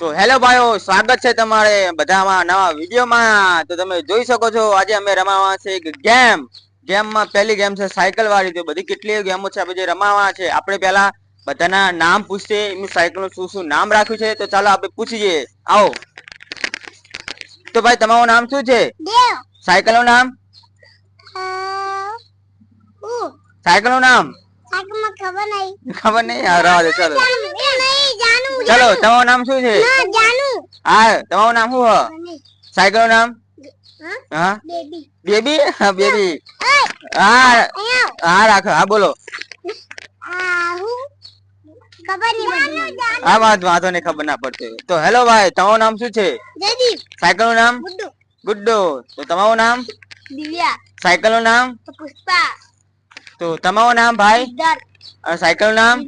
તો હેલો ભાઈઓ સ્વાગત છે તમારે બધામાં નવા વિડીયોમાં. તો તમે જોઈ શકો છો આજે અમે રમાવા છે એક ગેમ. ગેમમાં પહેલી ગેમ છે સાયકલ વાળી તો બધી કેટલી ગેમો છે આપણે જે રમાવા છે આપણે પહેલા બધાના નામ પૂછીએ. એમની સાયકલનું શું શું નામ રાખ્યું છે? તો ચાલો આપણે પૂછીએ આવો. તો ભાઈ તમારું નામ શું છે? સાયકલનું નામ? સાયકલનું નામ? ખબર નહીં. ખબર નહીં? હા રહેવા ચલો. ચલો તમારું નામ શું છે? હા તમારું નામ શું હ? સાયકલનું નામ? હા? બેબી. બેબી? હા બેબી. હા હા રાખો. હા બોલો. આ હું? વાત વાંધો નહીં ખબર ના પડતી તો હેલો ભાઈ તમારું નામ શું છે? સાયકલનું નામ? ગુડ્ડુ. ગુડ્ડો. તો તમારું નામ? દિવ્યા. સાયકલનું નામ પુષ્પા. તો તમારું નામ ભાઈ? અને સાયકલનું નામ?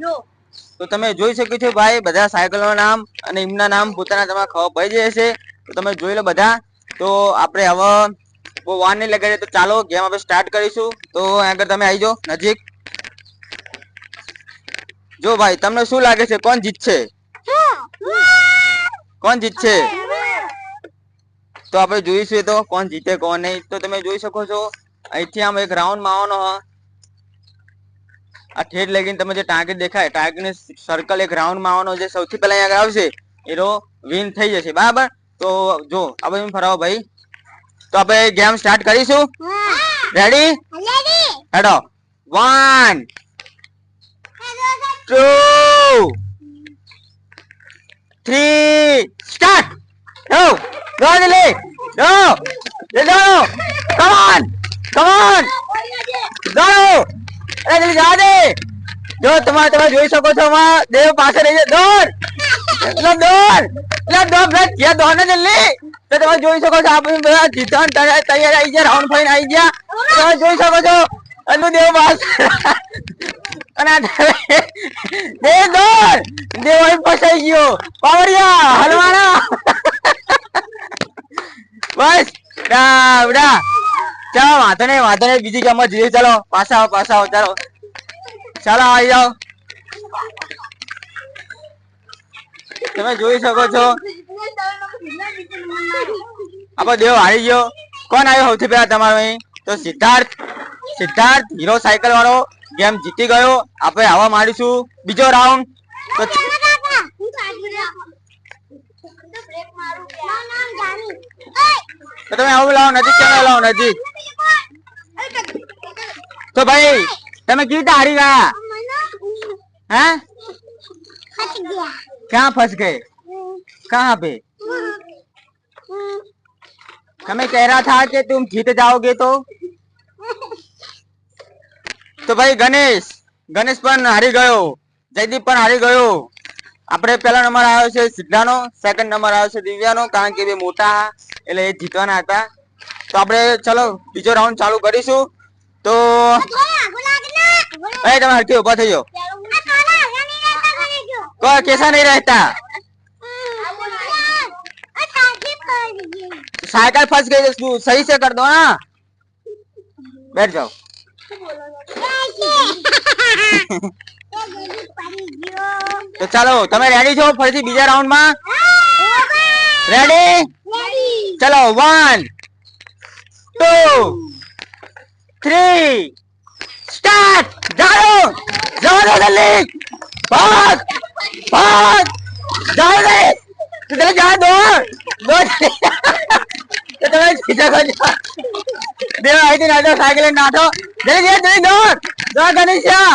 તો તમે જોઈ શકો છો ભાઈ, બધા સાયકલ નામ અને એમના નામ પોતાના તમારે ખબર પડી જશે તો તમે જોઈ લો બધા. તો આપણે હવે બહુ વાર નહીં લગાડીએ તો ચાલો ગેમ આપણે સ્ટાર્ટ કરીશું. તો આગળ તમે આવી જાઓ, નજીક. જો ભાઈ, તમને શું લાગે છે? કોણ જીતશે? કોણ જીતશે? તો આપણે જોઈશું તો, કોણ જીતે, કોણ નહીં. તો તમે જોઈ શકો છો, અહીંથી આમ એક રાઉન્ડમાં આવવાનો આ ઠેઠ લગીને તમે જે ટાર્ગેટ દેખાય ટાર્ગેટ સર્કલ એક રાઉન્ડમાં આવવાનો જે સૌથી પહેલા અહીંયા આગળ આવશે એનો વિન થઈ જશે. બરાબર? તો જો આ બધું ફરાવો ભાઈ. તો આપણે ગેમ સ્ટાર્ટ કરીશું. રેડી હેડો. One two three start go go Delhi go જલ્દી come on come on go જા, તમારે તમે જોઈ શકો છો દેવ પાસે રહી જાય દોડ એટલે દોડ તો તમે જોઈ શકો છો તૈયાર આવી ગયા રાઉન્ડ ફાઈન આવી ગયા. તમે જોઈ શકો છો અનુ દેવ પાસ. અને દેવ દોડ દેવ અહીં ફસાઈ ગયો. પાવડિયા, હલવાણા. બસ. ડાવડા ચાલો વાંધો નહીં વાંધો નહીં બીજી ગેમમાં જઈએ ચાલો પાછા આવો પાછા આવો ચાલો. ચાલો આવી જાઓ. તમે જોઈ શકો છો. આપણો દેવ આવી ગયો. કોણ આવ્યો સૌથી પહેલા તમારો અહીં? તો સિદ્ધાર્થ. સિદ્ધાર્થ હીરો સાયકલ વાળો ગેમ જીતી ગયો. આપણે આવવા મારીશું બીજો રાઉન્ડ તો તો તમે આવું લાવો નજીક કેમ લાવો નજીક. તો ભાઈ તમે કેવી રીતે હારી ગયા हैं कहाँ फंस गए कहाँ पे हमें कह रहा था कि तुम जीत जाओगे तो તો ભાઈ ગણેશ ગણેશ પણ હારી ગયો જયદીપ પણ હારી ગયો આપણે પહેલો નંબર આવ્યો છે સિદ્ધાનો સેકન્ડ નંબર આવ્યો છે દિવ્યાનો કારણ કે બે મોટા એટલે એ જીતવાના હતા તો આપણે ચલો બીજો રાઉન્ડ ચાલુ કરીશું તો એ તમે હરખી ઉભા થઈ જાઓ કોઈ કેસા નહીં રહેતા साइकिल फंस गई तो उसको सही से कर दो ना बैठ जाओ તો ચાલો તમે રેડી છો ફરીથી બીજા રાઉન્ડ માં રેડી ચલો વન જાઓ જાઓ જલ્દી ભાગ ભાગ જાઓ રે તું જા દો દો તો તમે સીધા કરો દેવ આઈથી નાખો સાયકલ નાખો જલ્દી જલ્દી જલ્દી દોડ દોડ ગણેશા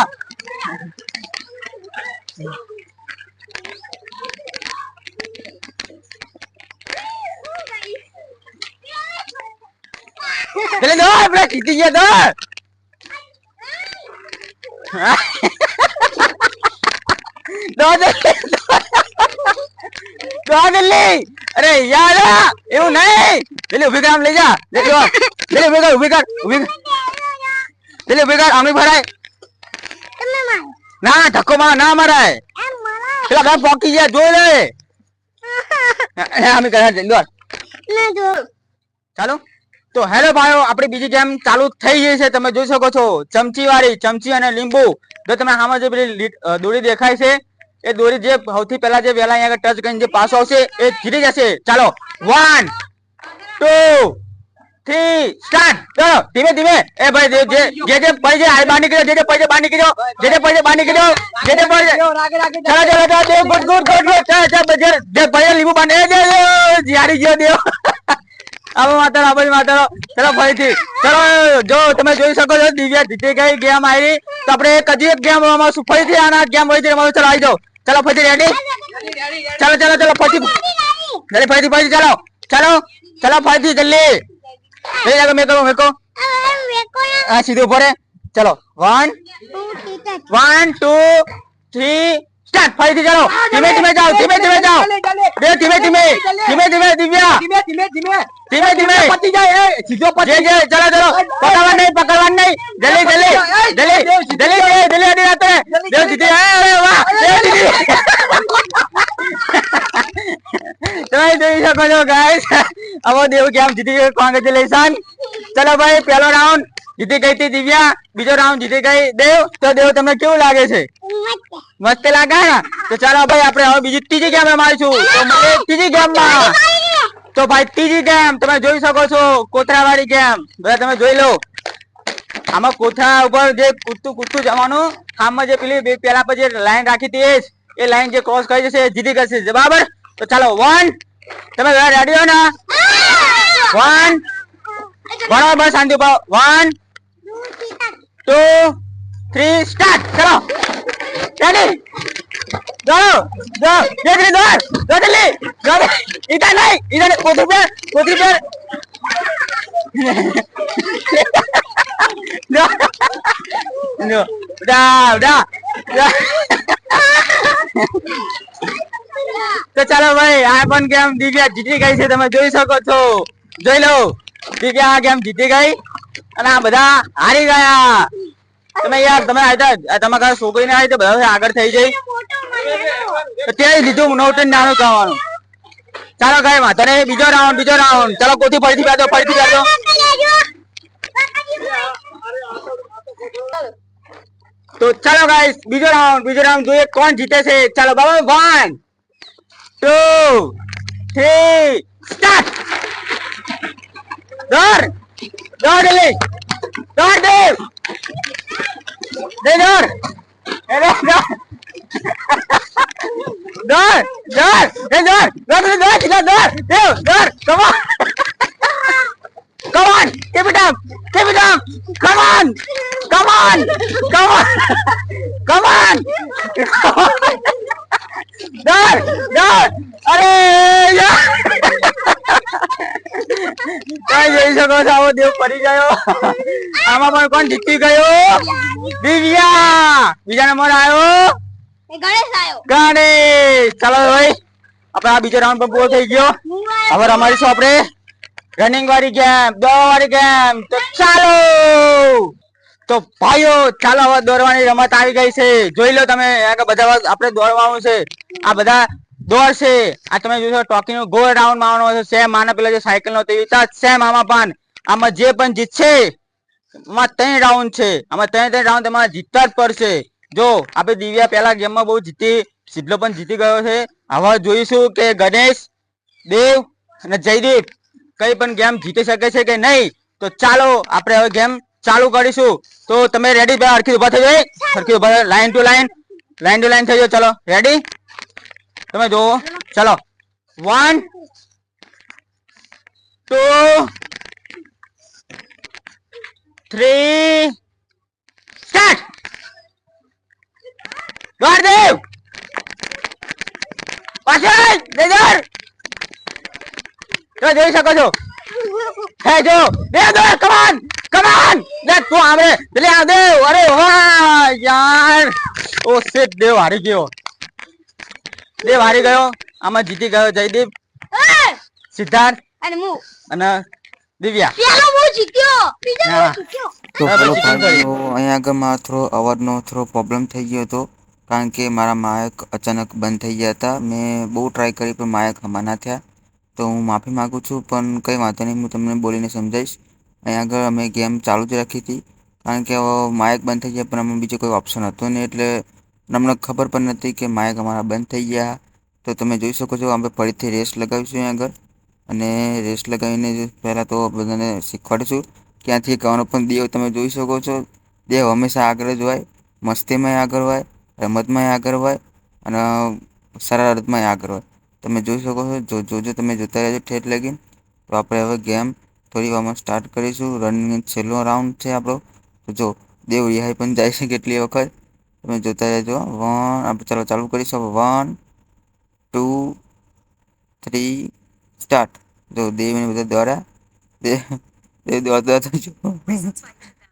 જલ્દી દોડ આપણે જીતી ગયા દોડ દોડ દોડ જલ્દી અરે યાર એવું નહીં જલ્દી ઊભી કર આમ લઈ જા દોડ જલ્દી ઊભી કર ઊભી કર ઊભી કર જલ્દી ઊભી કર આમની ભરાય ના ધક્કો માર ના મરાય પેલા બધા પોકી ગયા જોઈ લે આમી કર દોડ ચાલો તો હેલો ભાઈઓ આપણી બીજી ગેમ ચાલુ થઈ ગઈ છે તમે જોઈ શકો છો. ચમચી વાળી ચમચી અને લીંબુ. જો તમે આમાં જે પેલી દોરી દેખાય છે એ દોરી જે સૌથી પહેલા જે વહેલા અહીંયા ટચ કરીને જે પાસો આવશે એ જીતી જશે. ચાલો વન ટુ થ્રી સ્ટાર્ટ ચલો ધીમે ધીમે. એ ભાઈ જે જે જે જે પડી છે આ બહાર નીકળ્યો જે જે પડી બહાર નીકળ્યો. જે જે પડી બહાર નીકળ્યો. જે જે પડી ચલો ચલો ચલો દેવ ગુડ ગુડ ગુડ ચલો ચાલ જે ભાઈ લીંબુ દેવ દેવ જીયારી ગયો દેવ. આવો માતારો આવો માતારો. ચલો ફરીથી. ચલો જો તમે જોઈ શકો છો દિવ્યા જીતી ગઈ ગેમ આવી તો આપણે એક હજી એક ગેમ રમાશું ફરીથી આના ગેમ હોય છે ચલો આવી જાઓ. ચલો ફરીથી રેડી ચલો ચલો ચલો ફરીથી. ફરીથી ફરીથી ચાલો ચાલો ચાલો ફરીથી જલ્દી. લઈ જાગો મેં કહું મેં કહો. આ સીધું ઉપર ચલો one one two three start ફરીથી ચાલો. ધીમે ધીમે જાઓ ધીમે ધીમે જાઓ બે ધીમે ધીમે. ધીમે ધીમે દિવ્યા. ધીમે ધીમે ધીમે. ધીમે ધીમે પતી જાય. એ સીધો પતી જે ચલો ચલો. પકડવા નહીં પકડવા નહીં. જલ્દી જલ્દી. જલ્દી. જલ્દી જલ્દી જલ્દી આડી રાતે દેવ જીતી અરે વાહ. દેવ જીતી તમે જોઈ શકો છો ગાઈસ હવે દેવ કેમ જીતી ગયો કોંગ્રેચ્યુલેશન ચલો ભાઈ પહેલો રાઉન્ડ જીતી ગઈ હતી દિવ્યા. બીજો રાઉન્ડ જીતી ગઈ દેવ. તો દેવ તમને કેવું લાગે છે? મસ્ત લાગે ને તો ચાલો ભાઈ આપણે હવે બીજી ત્રીજી ગેમ રમાડીશું. તો મળીએ ત્રીજી ગેમમાં તો ભાઈ ત્રીજી ગેમ તમે જોઈ શકો છો કોથળા વાળી ગેમ બધા તમે જોઈ લો. આમાં કોથરા ઉપર જે કૂદતું કૂદતું જવાનું આમાં જે પેલી પેલા પર જે લાઈન રાખી હતી એ લાઈન જે ક્રોસ કરી જશે જીતી કરશે બરાબર? તો ચાલો વન તમે રેડી હો ને? વન બરાબર શાંતિ ઉપર વન ટુ થ્રી સ્ટાર્ટ ચલો રેડી દોડો દો દેખરી દોડ દોડલી દોડ ઈતા નહીં ઈતા નહીં. કોથળી પર કોથળી પર નો ડા ડા. તો ચાલો ભાઈ, આ પણ ગેમ દિવ્યા જીતી ગઈ છે તમે જોઈ શકો છો. જોઈ લો. દિવ્યા આ ગેમ જીતી ગઈ? અને આ બધા હારી ગયા. તમે યાર, તમે આ તમારા છોકરીને આવી તો બધા આગળ થઈ જઈ. તો લીધું નોટન નાનું ખાવાનું ચાલો ગાયમાં તને બીજો રાઉન્ડ બીજો રાઉન્ડ ચાલો, કોથી ફરીથી બેઠો ફરીથી બેઠો તો ચાલો ગાઈસ બીજો રાઉન્ડ બીજો રાઉન્ડ જોઈએ કોણ જીતે છે. ચાલો, બાબા વન ટુ થ્રી સ્ટાર્ટ દોડ દોડ લે Dor, Dor! Dor, Dor! Dor, Dor! Dor, Dor! Hey, Dor! Dor, Dor, it! Dor, Dor! Hey, Dor, come on! come on! Keep it up! Keep it up! Come on! Come on! Come on! come on! Come on! Dor, Dor! Come on! કઈ જઈ શકો છો? આવો દેવ પડી ગયો. આમાં પણ કોણ જીતી ગયો? દિવ્યા! બીજા નંબર આવ્યો ગણેશ આવ્યો ગણેશ! ચાલો ભાઈ આપણે આ બીજો રાઉન્ડ પણ પૂરો થઈ ગયો. હવે રમાડીશું આપણે. રનિંગ વાળી ગેમ દોડ વાળી ગેમ તો ચાલો! તો ભાઈઓ ચાલો હવે દોડવાની રમત આવી ગઈ છે. જોઈ લો તમે બધા આપણે દોડવાનું છે. આ બધા દોડશે. આ તમે જોશો ટોકી નો ગોળ રાઉન્ડ મારવાનો છે. સેમ આના પેલા જે સાયકલ નો સેમ આમાં પણ. આમાં જે પણ જીતશે આમાં ત્રણ રાઉન્ડ છે. આમાં ત્રણ ત્રણ રાઉન્ડ તમારે જીતતા જ પડશે. જો, આપણે દિવ્યા પહેલા ગેમમાં બહુ જીતી સિદ્ધો પણ જીતી ગયો છે. હવે જોઈશું કે ગણેશ, દેવ અને જયદીપ કઈ પણ ગેમ જીતી શકે છે કે નહીં. તો ચાલો, આપણે હવે ગેમ ચાલુ કરીશું. તો તમે રેડી હરખી ઊભા થઈ જાય હરખી ઊભા line to line line to line થઈ જાઓ. ચલો રેડી તમે જુઓ. ચલો. વન ટુ થ્રી સ્ટાર્ટ ગોરદેવ પાછળ દેજર તમે જોઈ શકો છો. હે, જો. બે દો કમાન કમાન લે તું આમે લે આ દેવ અરે વાહ, યાર. ઓ શિટ દેવ, હારી ગયો. દેવ હારી ગયો. આમાં જીતી ગયો જયદીપ. સિદ્ધાર્થ. અને હું. અને દિવ્યા. પેલો હું જીત્યો. બીજો હું. જીત્યો. તો પેલો પછી કેમ ભાઈ અહીંયા આગળ મારો થોડો અવાજનો થોડો પ્રોબ્લેમ થઈ ગયો હતો. કારણ કે મારા માયક અચાનક બંધ થઈ ગયા હતા. મેં બહુ ટ્રાય કરી પણ માયક હમણાં થયા. તો હું માફી માગું છું પણ કંઈ વાંધો નહીં હું તમને બોલીને સમજાવીશ. અહીંયા આગળ અમે ગેમ ચાલુ જ રાખી હતી. કારણ કે માયક બંધ થઈ ગયા પણ અમે બીજો કોઈ ઓપ્શન હતો નહીં. એટલે અમને ખબર પણ નથી કે માઇક અમારા બંધ થઈ ગયા. તો તમે જોઈ શકો છો અમે ફરીથી રેસ લગાવીશું આગળ. અને રેસ લગાવીને પહેલાં તો બધાને શીખવાડીશું. ક્યાંથી કહેવાનો પણ દેવ તમે જોઈ શકો છો. દેવ હંમેશા આગળ જ હોય, મસ્તીમાં આગળ હોય, રમતમાં આગળ હોય, અને શરારતમાં આગળ હોય. તમે જોઈ શકો છો, જો જોજો તમે જોતા રહેજો ઠેઠ લગીને. તો આપણે હવે ગેમ થોડી વારમાં સ્ટાર્ટ કરીશું. રનિંગ છેલ્લો રાઉન્ડ છે આપણો. તો જો, દેવ રિહાઈ પણ જાય છે કેટલી વખત. તમે જોતા રહેજો. વન આપણે ચાલો ચાલુ કરીશું. One, two, three, start. જો દેવીને બધા દ્વારા દેવ દોડતા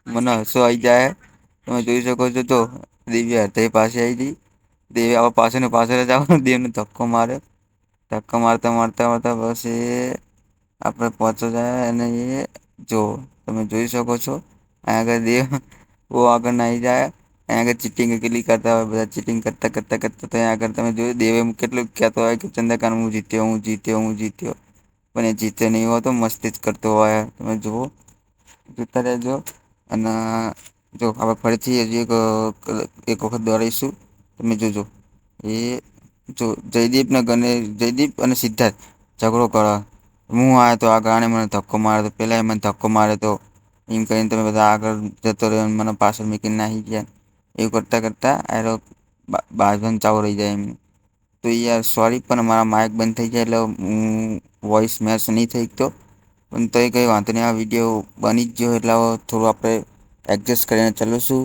મને હસો આવી જાય. તમે જોઈ શકો છો તો દેવી હૃદય પાસે આવી ગઈ. દેવી આવા પાછળ ને પાછળ જ આવો. દેવને ધક્કો મારે. ધક્કો મારતા મારતા મારતા બસ એ આપણે પહોંચો જાય અને એ જો તમે જોઈ શકો છો. અહીંયા આગળ દેવ બહુ આગળ નહીં જાય. અહીંયા આગળ ચીટિંગ કેટલી કરતા હોય, બધા ચીટિંગ કરતા કરતા કરતા ત્યાં આગળ તમે જોયું, દેવે કેટલું કહેતો હોય કે ચંદ્રકાંત હું જીત્યો હું જીત્યો હું જીત્યો. પણ એ જીતે નહીં હોતો મસ્તી જ કરતો હોય. તમે જુઓ, જોતા રહેજો. અને જો આપણે ફરીથી હજી એક એક વખત દોડાઈશું તમે જોજો. એ જો જયદીપ ને ગણે જયદીપ અને સિદ્ધાર્થ ઝઘડો કરો. હું આવ્યો તો આગળ, આને મને ધક્કો માર્યો તો એ મને ધક્કો માર્યો તો. એમ કરીને તમે બધા આગળ જતો રહ્યો મને પાછળ મૂકીને નાહી ગયા. એવું કરતાં કરતાં આરો બાજન ચાવો રહી જાય એમ. તો યાર સોરી પણ મારા માઇક બંધ થઈ જાય એટલે હું વોઇસ મેચ નહીં થઈ શકતો. પણ તોય કંઈ વાંધો નહીં, આ વીડિયો બની જ ગયો એટલે થોડું આપણે એડજસ્ટ કરીને ચાલીશું.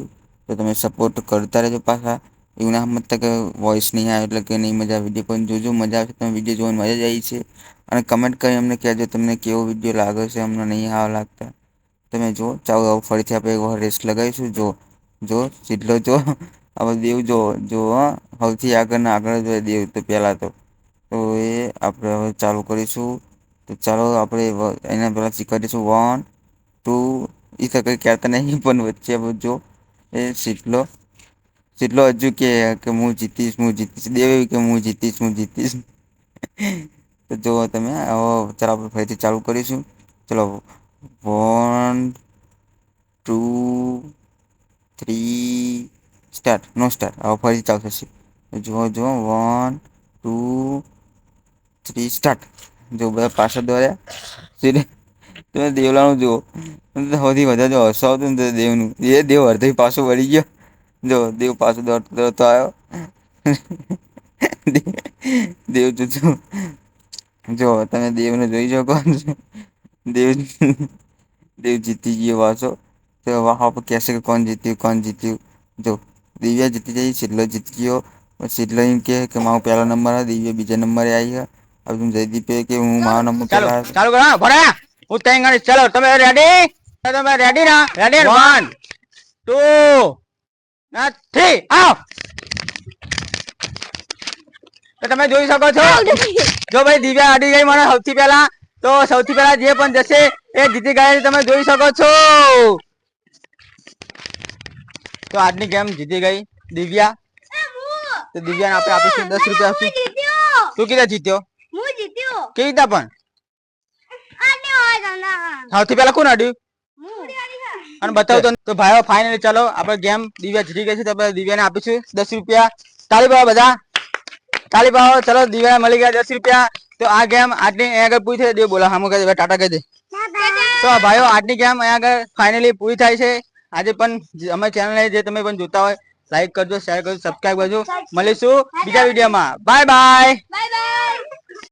તો તમે સપોર્ટ કરતા રહેજો પાછા. એવું ના સમજતા કે વોઇસ નહીં આવે એટલે કે નહીં મજા વીડિયો પણ જોજો, મજા આવશે. તમે વીડિયો જોવાની મજા જ આવી છે. અને કમેન્ટ કરી અમને કહેજો, તમને કેવો વીડિયો લાગે છે, અમને નહીં આવા લાગતા. તમે જો ચાલો ફરીથી આપણે એક વાર રેસ લગાવીશું. જો જો સીધલો જો, આ દેવ જો જો સૌથી આગળ ને આગળ જ હોય દેવ તો પહેલાં તો. તો એ આપણે હવે ચાલુ કરીશું. તો ચાલો આપણે એના પહેલાં શીખવાડીશું. વન ટુ એ તો કંઈ કહેતા નહીં, પણ વચ્ચે જો, એ શીટલો સીટલો હજુ કે હું જીતીશ હું જીતીશ, દેવ કે હું જીતીશ હું જીતીશ. તો જુઓ તમે, હવે ચાલો આપણે ફરીથી ચાલુ કરીશું. ચલો one two three start no start હવે ફરી ચાલુ થશે. જુઓ જુઓ વન ટુ થ્રી સ્ટાર્ટ જો બધા પાછળ દોર્યા. તમે દેવલાનું જુઓ. સૌથી વધારે જો હસો આવતું ને દેવનું. એ દેવ અડધે પાછો વળી ગયો. જો દેવ પાછો દોડતો દોડતો આવ્યો. દેવ જો જો તમે દેવને જોઈ શકો દેવ દેવ જીતી ગયો પાછો. તો વહાં કહેશે કે કોણ જીત્યું કોણ જીત્યું જો દિવ્યા જીતી જઈ શીતલો જીતી ગયો શીતલો એમ કહે કે મારો પહેલો નંબર આવે દિવ્યા બીજા નંબરે આવી હવે જયદીપે કે હું મારો નંબર ચાલો પહેલા ચાલુ કરો ભણા હું ત્યાં ગણીશ ચાલો તમે રેડી તમે રેડી ના રેડી વન ટુ ના થ્રી આવ તો તમે જોઈ શકો છો? જો ભાઈ દિવ્યા અડી ગઈ મને સૌથી પહેલા તો સૌથી પહેલા જે પણ જશે એ જીતી ગયા તમે જોઈ શકો છો। તો આજની ગેમ જીતી ગઈ દિવ્યા. તો દિવ્યાને આપણે આપીશું દસ રૂપિયા આપીશું તું કીધા જીત્યો? કેવી રીતે પણ? સૌથી પહેલા કોણ અડ્યું અને બતાવો તો ભાઈઓ ફાઇનલી ચાલો આપણે ગેમ દિવ્યા જીતી ગઈ છે તો આપણે દિવ્યાને આપીશું દસ રૂપિયા. તાળી પાવો બધા. તાળી પાવો ચલો દિવ્યાને મળી ગયા દસ રૂપિયા. તો આ ગેમ આજની અહીંયા આગળ પૂરી થઈ દે બોલા હામું કહી દે ટાટા કહી દે. તો ભાઈઓ આજની ગેમ અહીંયા આગળ ફાઇનલી પૂરી થાય છે. આજે પણ અમારી ચેનલ જે તમે પણ જોતા હોય લાઈક કરજો શેર કરજો સબસ્ક્રાઈબ કરજો. મળીશું બીજા વિડીયોમાં. Bye bye bye bye